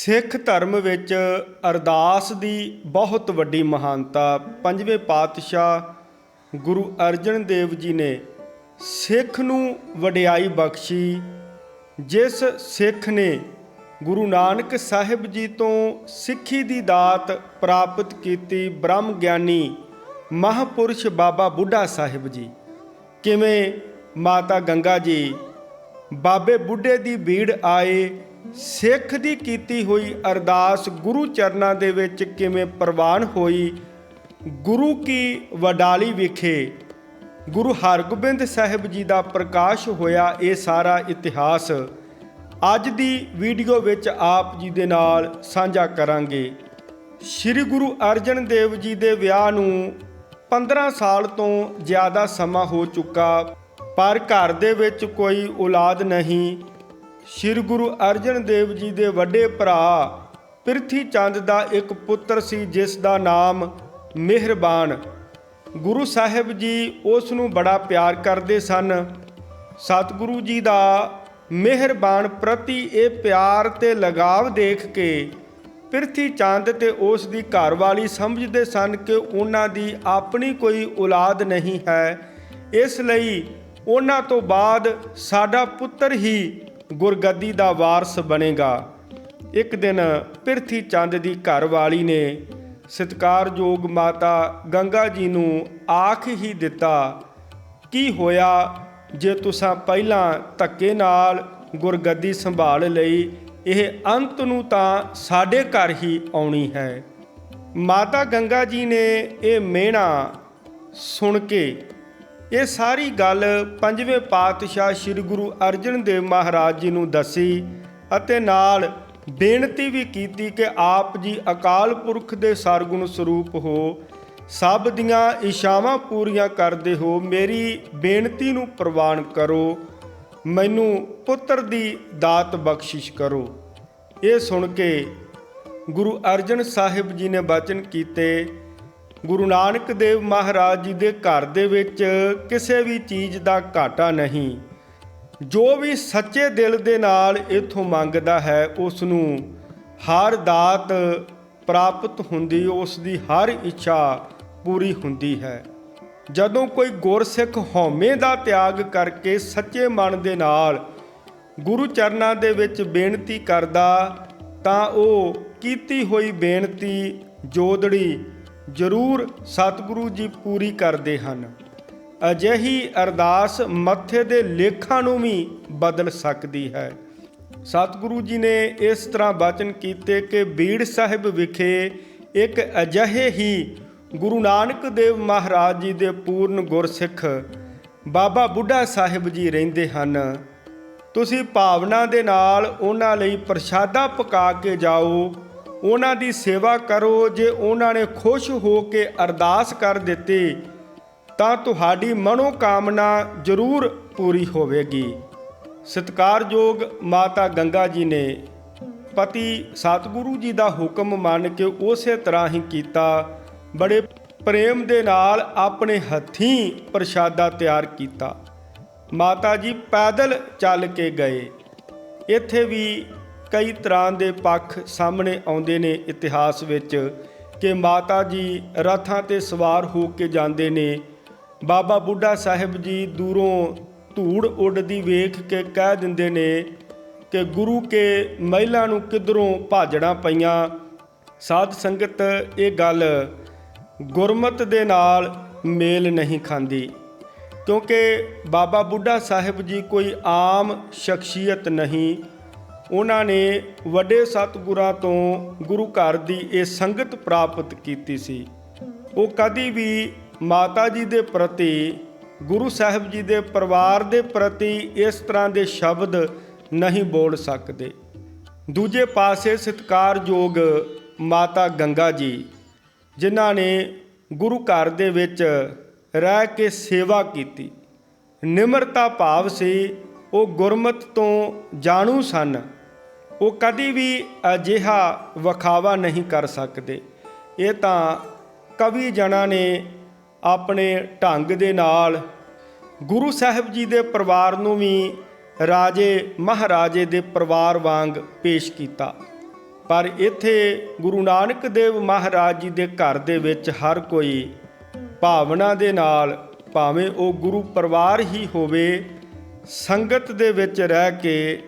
ਸਿੱਖ ਧਰਮ ਵਿੱਚ ਅਰਦਾਸ ਦੀ ਬਹੁਤ ਵੱਡੀ ਮਹਾਨਤਾ ਪੰਜਵੇਂ ਪਾਤਸ਼ਾਹ ਗੁਰੂ ਅਰਜਨ ਦੇਵ ਜੀ ਨੇ ਸਿੱਖ ਨੂੰ ਵਡਿਆਈ ਬਖਸ਼ੀ, ਜਿਸ ਸਿੱਖ ਨੇ ਗੁਰੂ ਨਾਨਕ ਸਾਹਿਬ ਜੀ ਤੋਂ ਸਿੱਖੀ ਦੀ ਦਾਤ ਪ੍ਰਾਪਤ ਕੀਤੀ ਬ੍ਰਹਮ ਗਿਆਨੀ ਮਹਾਪੁਰਸ਼ ਬਾਬਾ ਬੁੱਢਾ ਸਾਹਿਬ ਜੀ। ਕਿਵੇਂ ਮਾਤਾ ਗੰਗਾ ਜੀ ਬਾਬੇ ਬੁੱਢੇ ਦੀ ਭੀੜ ਆਏ ਸਿੱਖ ਦੀ ਕੀਤੀ ਹੋਈ ਅਰਦਾਸ ਗੁਰੂ ਚਰਨਾਂ ਦੇ ਵਿੱਚ ਕਿਵੇਂ ਪ੍ਰਵਾਨ ਹੋਈ, ਗੁਰੂ ਕੀ ਵਡਾਲੀ ਵਿਖੇ ਗੁਰੂ ਹਰਗੋਬਿੰਦ ਸਾਹਿਬ ਜੀ ਦਾ ਪ੍ਰਕਾਸ਼ ਹੋਇਆ ਇਹ ਸਾਰਾ ਇਤਿਹਾਸ। ਅੱਜ ਦੀ ਵੀਡੀਓ ਵਿੱਚ ਆਪ ਜੀ ਦੇ ਨਾਲ ਸਾਂਝਾ ਕਰਾਂਗੇ। ਸ੍ਰੀ ਗੁਰੂ ਅਰਜਨ ਦੇਵ ਜੀ ਦੇ ਵਿਆਹ ਨੂੰ 15 ਸਾਲ ਤੋਂ ਜ਼ਿਆਦਾ ਸਮਾਂ ਹੋ ਚੁੱਕਾ, ਪਰ ਘਰ ਦੇ ਵਿੱਚ ਕੋਈ ਔਲਾਦ ਨਹੀਂ। ਸ੍ਰੀ ਗੁਰੂ ਅਰਜਨ ਦੇਵ ਜੀ ਦੇ ਵੱਡੇ ਭਰਾ ਪ੍ਰਿਥੀ ਚੰਦ ਦਾ ਇੱਕ ਪੁੱਤਰ ਸੀ, ਜਿਸ ਦਾ ਨਾਮ ਮਿਹਰਬਾਨ। ਗੁਰੂ ਸਾਹਿਬ ਜੀ ਉਸ ਨੂੰ ਬੜਾ ਪਿਆਰ ਕਰਦੇ ਸਨ। ਸਤਿਗੁਰੂ ਜੀ ਦਾ ਮਿਹਰਬਾਨ ਪ੍ਰਤੀ ਇਹ ਪਿਆਰ ਤੇ ਲਗਾਵ ਦੇਖ ਕੇ ਪ੍ਰਿਥੀ ਚੰਦ ਤੇ ਉਸ ਦੀ ਘਰਵਾਲੀ ਸਮਝਦੇ ਸਨ ਕਿ ਉਹਨਾਂ ਦੀ ਆਪਣੀ ਕੋਈ ਔਲਾਦ ਨਹੀਂ ਹੈ। ਇਸ ਲਈ ਉਹਨਾਂ ਤੋਂ ਬਾਅਦ ਸਾਡਾ ਪੁੱਤਰ ਹੀ ਗੁਰਗੱਦੀ ਦਾ ਵਾਰਸ ਬਣੇਗਾ। ਇੱਕ ਦਿਨ ਪ੍ਰਿਥੀ ਚੰਦ ਦੀ ਘਰਵਾਲੀ ਨੇ ਸਤਿਕਾਰਯੋਗ ਮਾਤਾ ਗੰਗਾ ਜੀ ਨੂੰ ਆਖ ਹੀ ਦਿੱਤਾ, ਕੀ ਹੋਇਆ ਜੇ ਤੁਸੀਂ ਪਹਿਲਾਂ ਧੱਕੇ ਨਾਲ ਗੁਰਗੱਦੀ ਸੰਭਾਲ ਲਈ, ਇਹ ਅੰਤ ਨੂੰ ਤਾਂ ਸਾਡੇ ਘਰ ਹੀ ਆਉਣੀ ਹੈ? ਮਾਤਾ ਗੰਗਾ ਜੀ ਨੇ ਇਹ ਮਿਹਣਾ ਸੁਣ ਕੇ ਇਹ ਸਾਰੀ ਗੱਲ ਪੰਜਵੇਂ ਪਾਤਸ਼ਾਹ ਸ੍ਰੀ ਗੁਰੂ ਅਰਜਨ ਦੇਵ ਮਹਾਰਾਜ ਜੀ ਨੂੰ ਦੱਸੀ ਅਤੇ ਨਾਲ ਬੇਨਤੀ ਵੀ ਕੀਤੀ ਕਿ ਆਪ ਜੀ ਅਕਾਲ ਪੁਰਖ ਦੇ ਸਰਗੁਣ ਸਰੂਪ ਹੋ, ਸਭ ਦੀਆਂ ਇਸ਼ਾਵਾਂ ਪੂਰੀਆਂ ਕਰਦੇ ਹੋ, ਮੇਰੀ ਬੇਨਤੀ ਨੂੰ ਪ੍ਰਵਾਨ ਕਰੋ, ਮੈਨੂੰ ਪੁੱਤਰ ਦੀ ਦਾਤ ਬਖਸ਼ਿਸ਼ ਕਰੋ। ਇਹ ਸੁਣ ਕੇ ਗੁਰੂ ਅਰਜਨ ਸਾਹਿਬ ਜੀ ਨੇ ਬਚਨ ਕੀਤੇ ਗੁਰੂ ਨਾਨਕ ਦੇਵ ਮਹਾਰਾਜ ਜੀ ਦੇ ਘਰ ਦੇ ਵਿੱਚ ਕਿਸੇ ਵੀ ਚੀਜ਼ ਦਾ ਘਾਟਾ ਨਹੀਂ। ਜੋ ਵੀ ਸੱਚੇ ਦਿਲ ਦੇ ਨਾਲ ਇਥੋਂ ਮੰਗਦਾ ਹੈ ਉਸ ਨੂੰ ਹਰ ਦਾਤ ਪ੍ਰਾਪਤ ਹੁੰਦੀ ਉਸ ਦੀ ਹਰ ਇੱਛਾ ਪੂਰੀ ਹੁੰਦੀ ਹੈ। ਜਦੋਂ ਕੋਈ ਗੁਰਸਿੱਖ ਹਉਮੈ ਦਾ ਤਿਆਗ ਕਰਕੇ ਸੱਚੇ ਮਨ ਦੇ ਨਾਲ ਗੁਰੂ ਚਰਨਾਂ ਦੇ ਵਿੱਚ ਬੇਨਤੀ ਕਰਦਾ, ਤਾਂ ਉਹ ਕੀਤੀ ਹੋਈ ਬੇਨਤੀ ਜੋਦੜੀ ਜ਼ਰੂਰ ਸਤਿਗੁਰੂ ਜੀ ਪੂਰੀ ਕਰਦੇ ਹਨ। ਅਜਿਹੀ ਅਰਦਾਸ ਮੱਥੇ ਦੇ ਲੇਖਾਂ ਨੂੰ ਵੀ ਬਦਲ ਸਕਦੀ ਹੈ। ਸਤਿਗੁਰੂ ਜੀ ਨੇ ਇਸ ਤਰ੍ਹਾਂ ਬਚਨ ਕੀਤੇ ਕਿ ਬੀੜ ਸਾਹਿਬ ਵਿਖੇ ਇੱਕ ਅਜਿਹੇ ਹੀ ਗੁਰੂ ਨਾਨਕ ਦੇਵ ਮਹਾਰਾਜ ਜੀ ਦੇ ਪੂਰਨ ਗੁਰਸਿੱਖ ਬਾਬਾ ਬੁੱਢਾ ਸਾਹਿਬ ਜੀ ਰਹਿੰਦੇ ਹਨ। ਤੁਸੀਂ ਭਾਵਨਾ ਦੇ ਨਾਲ ਉਹਨਾਂ ਲਈ ਪ੍ਰਸ਼ਾਦਾ ਪਕਾ ਕੇ ਜਾਓ। ਉਹਨਾਂ ਦੀ ਸੇਵਾ ਕਰੋ ਜੇ ਉਹਨਾਂ ਨੇ ਖੁਸ਼ ਹੋ ਕੇ ਅਰਦਾਸ ਕਰ ਦਿੱਤੀ, ਤਾਂ ਤੁਹਾਡੀ ਮਨੋ ਕਾਮਨਾ ਜ਼ਰੂਰ ਪੂਰੀ ਹੋਵੇਗੀ। ਸਤਿਕਾਰਯੋਗ ਮਾਤਾ ਗੰਗਾ ਜੀ ਨੇ ਪਤੀ ਸਤਿਗੁਰੂ ਜੀ ਦਾ ਹੁਕਮ ਮੰਨ ਕੇ ਉਸੇ ਤਰ੍ਹਾਂ ਹੀ ਕੀਤਾ। ਬੜੇ ਪ੍ਰੇਮ ਦੇ ਨਾਲ ਆਪਣੇ ਹੱਥੀਂ ਪ੍ਰਸ਼ਾਦਾ ਤਿਆਰ ਕੀਤਾ। ਮਾਤਾ ਜੀ ਪੈਦਲ ਚੱਲ ਕੇ ਗਏ। ਇੱਥੇ ਵੀ ਕਈ ਤਰ੍ਹਾਂ ਦੇ ਪੱਖ ਸਾਹਮਣੇ ਆਉਂਦੇ ਨੇ ਇਤਿਹਾਸ ਵਿੱਚ ਕਿ ਮਾਤਾ ਜੀ ਰਥਾਂ ਤੇ ਸਵਾਰ ਹੋ ਕੇ ਜਾਂਦੇ ਨੇ। ਬਾਬਾ ਬੁੱਢਾ ਸਾਹਿਬ ਜੀ ਦੂਰੋਂ ਧੂੜ ਉੱਡਦੀ ਵੇਖ ਕੇ ਕਹਿ ਦਿੰਦੇ ਨੇ ਕਿ ਗੁਰੂ ਕੇ ਮਹਿਲਾ ਨੂੰ ਕਿਧਰੋਂ ਭਾਜੜਾਂ ਪਈਆਂ। ਸਾਧ ਸੰਗਤ ਇਹ ਗੱਲ ਗੁਰਮਤ ਦੇ ਨਾਲ ਮੇਲ ਨਹੀਂ ਖਾਂਦੀ। ਕਿਉਂਕਿ ਬਾਬਾ ਬੁੱਢਾ ਸਾਹਿਬ ਜੀ ਕੋਈ ਆਮ ਸ਼ਖਸੀਅਤ ਨਹੀਂ ਉਹਨਾਂ ਨੇ ਵੱਡੇ ਸਤਿਗੁਰਾਂ ਤੋਂ ਗੁਰੂ ਘਰ ਦੀ ਇਹ ਸੰਗਤ ਪ੍ਰਾਪਤ ਕੀਤੀ ਸੀ। ਉਹ ਕਦੀ ਵੀ ਮਾਤਾ ਜੀ ਦੇ ਪ੍ਰਤੀ, ਗੁਰੂ ਸਾਹਿਬ ਜੀ ਦੇ ਪਰਿਵਾਰ ਦੇ ਪ੍ਰਤੀ ਇਸ ਤਰ੍ਹਾਂ ਦੇ ਸ਼ਬਦ ਨਹੀਂ ਬੋਲ ਸਕਦੇ। ਦੂਜੇ ਪਾਸੇ ਸਤਿਕਾਰਯੋਗ ਮਾਤਾ ਗੰਗਾ ਜੀ, ਜਿਨ੍ਹਾਂ ਨੇ ਗੁਰੂ ਘਰ ਦੇ ਵਿੱਚ ਰਹਿ ਕੇ ਸੇਵਾ ਕੀਤੀ। ਨਿਮਰਤਾ ਭਾਵ ਸੀ, ਉਹ ਗੁਰਮਤ ਤੋਂ ਜਾਣੂ ਸਨ। ਉਹ ਕਦੀ ਵੀ ਅਜਿਹਾ ਵਿਖਾਵਾ ਨਹੀਂ ਕਰ ਸਕਦੇ। ਇਹ ਤਾਂ ਕਵੀ ਜਣਾ ਨੇ ਆਪਣੇ ਢੰਗ ਦੇ ਨਾਲ ਗੁਰੂ ਸਾਹਿਬ ਜੀ ਦੇ ਪਰਿਵਾਰ ਨੂੰ ਵੀ ਰਾਜੇ ਮਹਾਰਾਜੇ ਦੇ ਪਰਿਵਾਰ ਵਾਂਗ ਪੇਸ਼ ਕੀਤਾ। ਪਰ ਇੱਥੇ ਗੁਰੂ ਨਾਨਕ ਦੇਵ ਮਹਾਰਾਜ ਜੀ ਦੇ ਘਰ ਦੇ ਵਿੱਚ ਹਰ ਕੋਈ ਭਾਵਨਾ ਦੇ ਨਾਲ ਭਾਵੇਂ ਉਹ ਗੁਰੂ ਪਰਿਵਾਰ ਹੀ ਹੋਵੇ, ਸੰਗਤ ਦੇ ਵਿੱਚ ਰਹਿ ਕੇ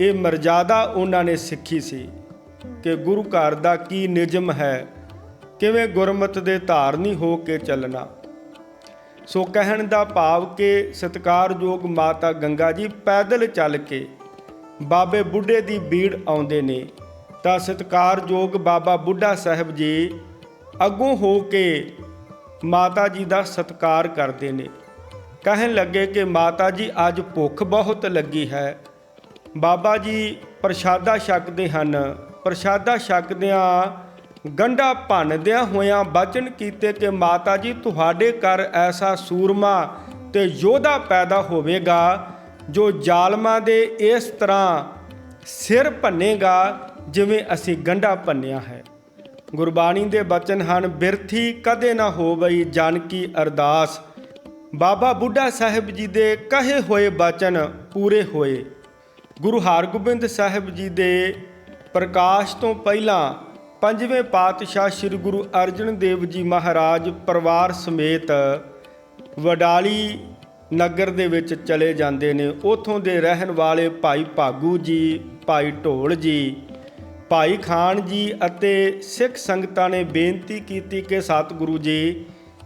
ਇਹ ਮਰਜ਼ਾਦਾ ਉਹਨਾਂ ਨੇ ਸਿੱਖੀ ਸੀ ਕਿ ਗੁਰੂ ਘਰ ਦਾ ਕੀ ਨਿਯਮ ਹੈ, ਕਿਵੇਂ ਗੁਰਮਤ ਦੇ ਧਾਰਨੀ ਹੋ ਕੇ ਚੱਲਣਾ। ਸੋ ਕਹਿਣ ਦਾ ਭਾਵ ਕਿ ਸਤਿਕਾਰਯੋਗ ਮਾਤਾ ਗੰਗਾ ਜੀ ਪੈਦਲ ਚੱਲ ਕੇ ਬਾਬੇ ਬੁੱਢੇ ਦੀ ਬੀੜ ਆਉਂਦੇ ਨੇ, ਤਾਂ ਸਤਿਕਾਰਯੋਗ ਬਾਬਾ ਬੁੱਢਾ ਸਾਹਿਬ ਜੀ ਅੱਗੋਂ ਹੋ ਕੇ ਮਾਤਾ ਜੀ ਦਾ ਸਤਿਕਾਰ ਕਰਦੇ ਨੇ। ਕਹਿਣ ਲੱਗੇ ਕਿ ਮਾਤਾ ਜੀ ਅੱਜ ਭੁੱਖ ਬਹੁਤ ਲੱਗੀ ਹੈ ਬਾਬਾ ਜੀ ਪ੍ਰਸ਼ਾਦਾ ਛਕਦੇ ਹਨ। ਪ੍ਰਸ਼ਾਦਾ ਛਕਦਿਆਂ ਗੰਢਾ ਭੰਨਦਿਆਂ ਹੋਇਆਂ ਬਚਨ ਕੀਤੇ ਕਿ ਮਾਤਾ ਜੀ, ਤੁਹਾਡੇ ਘਰ ਐਸਾ ਸੂਰਮਾ ਤੇ ਯੋਧਾ ਪੈਦਾ ਹੋਵੇਗਾ, ਜੋ ਜ਼ਾਲਮਾਂ ਦੇ ਇਸ ਤਰ੍ਹਾਂ ਸਿਰ ਭੰਨੇਗਾ ਜਿਵੇਂ ਅਸੀਂ ਗੰਢਾ ਭੰਨਿਆ ਹੈ। ਗੁਰਬਾਣੀ ਦੇ ਬਚਨ ਹਨ, ਬਿਰਥੀ ਕਦੇ ਨਾ ਹੋਵਈ ਜਾਨਕੀ ਅਰਦਾਸ। ਬਾਬਾ ਬੁੱਢਾ ਸਾਹਿਬ ਜੀ ਦੇ ਕਹੇ ਹੋਏ ਬਚਨ ਪੂਰੇ ਹੋਏ। ਗੁਰੂ ਹਰਗੋਬਿੰਦ ਸਾਹਿਬ ਜੀ ਦੇ ਪ੍ਰਕਾਸ਼ ਤੋਂ ਪਹਿਲਾਂ ਪੰਜਵੇਂ ਪਾਤਸ਼ਾਹ ਸ੍ਰੀ ਗੁਰੂ ਅਰਜਨ ਦੇਵ ਜੀ ਮਹਾਰਾਜ ਪਰਿਵਾਰ ਸਮੇਤ ਵਡਾਲੀ ਨਗਰ ਦੇ ਵਿੱਚ ਚਲੇ ਜਾਂਦੇ ਨੇ। ਉਥੋਂ ਦੇ ਰਹਿਣ ਵਾਲੇ ਭਾਈ ਭਾਗੂ ਜੀ, ਭਾਈ ਢੋਲ ਜੀ, ਭਾਈ ਖਾਨ ਜੀ ਅਤੇ ਸਿੱਖ ਸੰਗਤਾਂ ਨੇ ਬੇਨਤੀ ਕੀਤੀ ਕਿ ਸਤਿਗੁਰੂ ਜੀ,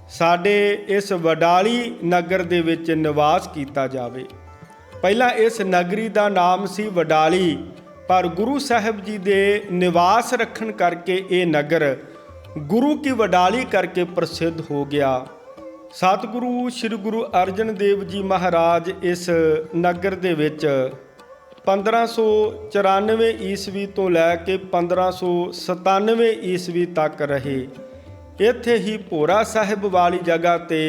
ਸਾਡੇ ਇਸ ਵਡਾਲੀ ਨਗਰ ਦੇ ਵਿੱਚ ਨਿਵਾਸ ਕੀਤਾ ਜਾਵੇ। ਪਹਿਲਾਂ ਇਸ ਨਗਰੀ ਦਾ ਨਾਮ ਸੀ ਵਡਾਲੀ, ਪਰ ਗੁਰੂ ਸਾਹਿਬ ਜੀ ਦੇ ਨਿਵਾਸ ਰੱਖਣ ਕਰਕੇ ਇਹ ਨਗਰ ਗੁਰੂ ਕੀ ਵਡਾਲੀ ਕਰਕੇ ਪ੍ਰਸਿੱਧ ਹੋ ਗਿਆ। ਸਤਿਗੁਰੂ, ਸ੍ਰੀ ਗੁਰੂ ਅਰਜਨ ਦੇਵ ਜੀ ਮਹਾਰਾਜ ਇਸ ਨਗਰ ਦੇ ਵਿੱਚ 1594 ਈਸਵੀ ਤੋਂ ਲੈ ਕੇ 1597 ਈਸਵੀ ਤੱਕ ਰਹੇ। ਇੱਥੇ ਹੀ ਭੋਰਾ ਸਾਹਿਬ ਵਾਲੀ ਜਗ੍ਹਾ ਤੇ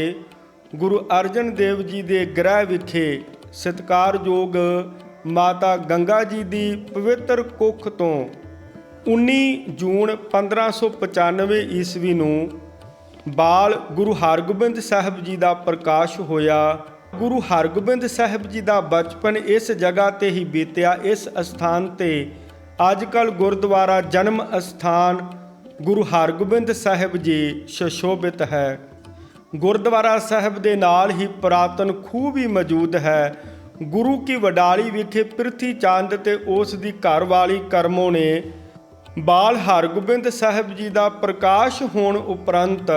ਗੁਰੂ ਅਰਜਨ ਦੇਵ ਜੀ ਦੇ ਗ੍ਰਹਿ ਵਿਖੇ ਸਤਿਕਾਰਯੋਗ ਮਾਤਾ ਗੰਗਾ ਜੀ ਦੀ ਪਵਿੱਤਰ ਕੁੱਖ ਤੋਂ 19 ਜੂਨ 1595 ਈਸਵੀ ਨੂੰ ਬਾਲ ਗੁਰੂ ਹਰਗੋਬਿੰਦ ਸਾਹਿਬ ਜੀ ਦਾ ਪ੍ਰਕਾਸ਼ ਹੋਇਆ। ਗੁਰੂ ਹਰਗੋਬਿੰਦ ਸਾਹਿਬ ਜੀ ਦਾ ਬਚਪਨ ਇਸ ਜਗ੍ਹਾ ਤੇ ਹੀ ਬੀਤਿਆ। ਇਸ ਅਸਥਾਨ ਤੇ ਅੱਜ ਅੱਜਕੱਲ ਗੁਰਦੁਆਰਾ ਜਨਮ ਅਸਥਾਨ ਗੁਰੂ ਹਰਗੋਬਿੰਦ ਸਾਹਿਬ ਜੀ ਸ਼ਸ਼ੋਭਿਤ ਹੈ। ਗੁਰਦੁਆਰਾ ਸਾਹਿਬ ਦੇ ਨਾਲ ਹੀ ਪੁਰਾਤਨ ਖੂਹ ਵੀ ਮੌਜੂਦ ਹੈ। ਗੁਰੂ ਕੀ ਵਡਾਲੀ ਵਿਖੇ ਪ੍ਰਿਥੀ ਚੰਦ ਤੇ ਉਸ ਦੀ ਘਰਵਾਲੀ ਕਰਮੋ ਨੇ ਬਾਲ ਹਰਗੋਬਿੰਦ ਸਾਹਿਬ ਜੀ ਦਾ ਪ੍ਰਕਾਸ਼ ਹੋਣ ਉਪਰੰਤ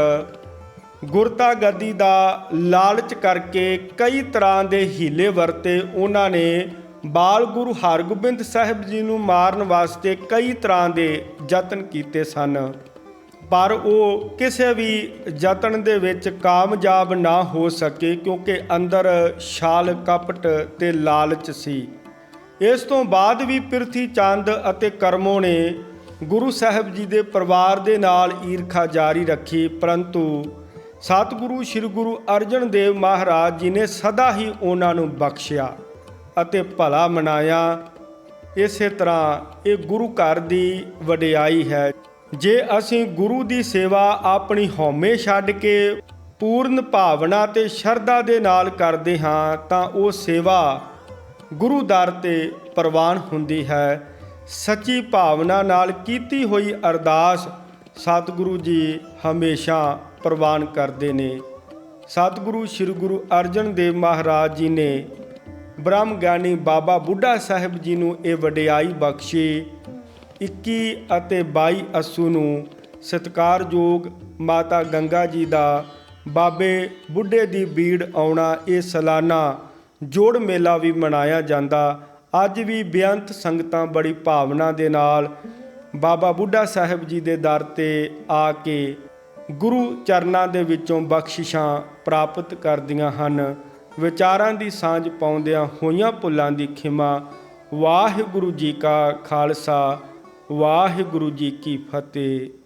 ਗੁਰਤਾ ਗੱਦੀ ਦਾ ਲਾਲਚ ਕਰਕੇ ਕਈ ਤਰ੍ਹਾਂ ਦੇ ਹੀਲੇ ਵਰਤੇ। ਉਹਨਾਂ ਨੇ ਬਾਲ ਗੁਰੂ ਹਰਗੋਬਿੰਦ ਸਾਹਿਬ ਜੀ ਨੂੰ ਮਾਰਨ ਵਾਸਤੇ ਕਈ ਤਰ੍ਹਾਂ ਦੇ ਯਤਨ ਕੀਤੇ ਸਨ। ਪਰ ਉਹ ਕਿਸੇ ਵੀ ਯਤਨ ਦੇ ਵਿੱਚ ਕਾਮਯਾਬ ਨਾ ਹੋ ਸਕੇ ਕਿਉਂਕਿ ਅੰਦਰ ਛਾਲ ਕਪਟ ਤੇ ਲਾਲਚ ਸੀ। ਇਸ ਤੋਂ ਬਾਅਦ ਵੀ ਪ੍ਰਿਥੀ ਚੰਦ ਅਤੇ ਕਰਮੋ ਨੇ ਗੁਰੂ ਸਾਹਿਬ ਜੀ ਦੇ ਪਰਿਵਾਰ ਦੇ ਨਾਲ ਈਰਖਾ ਜਾਰੀ ਰੱਖੀ, ਪਰੰਤੂ ਸਤਿਗੁਰੂ ਸ੍ਰੀ ਗੁਰੂ ਅਰਜਨ ਦੇਵ ਮਹਾਰਾਜ ਜੀ ਨੇ ਸਦਾ ਹੀ ਉਹਨਾਂ ਨੂੰ ਬਖਸ਼ਿਆ ਅਤੇ ਭਲਾ ਮਨਾਇਆ। ਇਸੇ ਤਰ੍ਹਾਂ ਇਹ ਗੁਰੂ ਘਰ ਦੀ ਵਡਿਆਈ ਹੈ। ਜੇ ਅਸੀਂ ਗੁਰੂ ਦੀ ਸੇਵਾ ਆਪਣੀ ਹਉਮੈ ਛੱਡ ਕੇ ਪੂਰਨ ਭਾਵਨਾ ਤੇ ਸ਼ਰਧਾ ਦੇ ਨਾਲ ਕਰਦੇ ਹਾਂ, ਤਾਂ ਉਹ ਸੇਵਾ ਗੁਰੂ ਦਰ ਤੇ ਪ੍ਰਵਾਨ ਹੁੰਦੀ ਹੈ। ਸੱਚੀ ਭਾਵਨਾ ਨਾਲ ਕੀਤੀ ਹੋਈ ਅਰਦਾਸ ਸਤਿਗੁਰੂ ਜੀ ਹਮੇਸ਼ਾ ਪ੍ਰਵਾਨ ਕਰਦੇ ਨੇ। ਸਤਿਗੁਰੂ ਸ੍ਰੀ ਗੁਰੂ ਅਰਜਨ ਦੇਵ ਮਹਾਰਾਜ ਜੀ ਨੇ ਬ੍ਰਹਮ ਗਿਆਨੀ ਬਾਬਾ ਬੁੱਢਾ ਸਾਹਿਬ ਜੀ ਨੂੰ ਇਹ ਵਡਿਆਈ ਬਖਸ਼ੀ 21 ਅਤੇ 22 ਅਸੂ ਨੂੰ ਸਤਿਕਾਰਯੋਗ ਮਾਤਾ ਗੰਗਾ ਜੀ ਦਾ ਬਾਬੇ ਬੁੱਢੇ ਦੀ ਬੀੜ ਆਉਣਾ ਇਹ ਸਾਲਾਨਾ ਜੋੜ ਮੇਲਾ ਵੀ ਮਨਾਇਆ ਜਾਂਦਾ। ਅੱਜ ਵੀ ਬੇਅੰਤ ਸੰਗਤਾਂ ਬੜੀ ਭਾਵਨਾ ਦੇ ਨਾਲ ਬਾਬਾ ਬੁੱਢਾ ਸਾਹਿਬ ਜੀ ਦੇ ਦਰ ਤੇ ਆ ਕੇ ਗੁਰੂ ਚਰਨਾਂ ਦੇ ਵਿੱਚੋਂ ਬਖਸ਼ਿਸ਼ਾਂ ਪ੍ਰਾਪਤ ਕਰਦੀਆਂ ਹਨ। ਵਿਚਾਰਾਂ ਦੀ ਸਾਂਝ ਪਾਉਂਦਿਆਂ ਹੋਈਆਂ ਭੁੱਲਾਂ ਦੀ ਖਿਮਾ ਵਾਹਿਗੁਰੂ ਜੀ ਕਾ ਖਾਲਸਾ ਵਾਹਿਗੁਰੂ ਜੀ ਕੀ ਫਤਿਹ।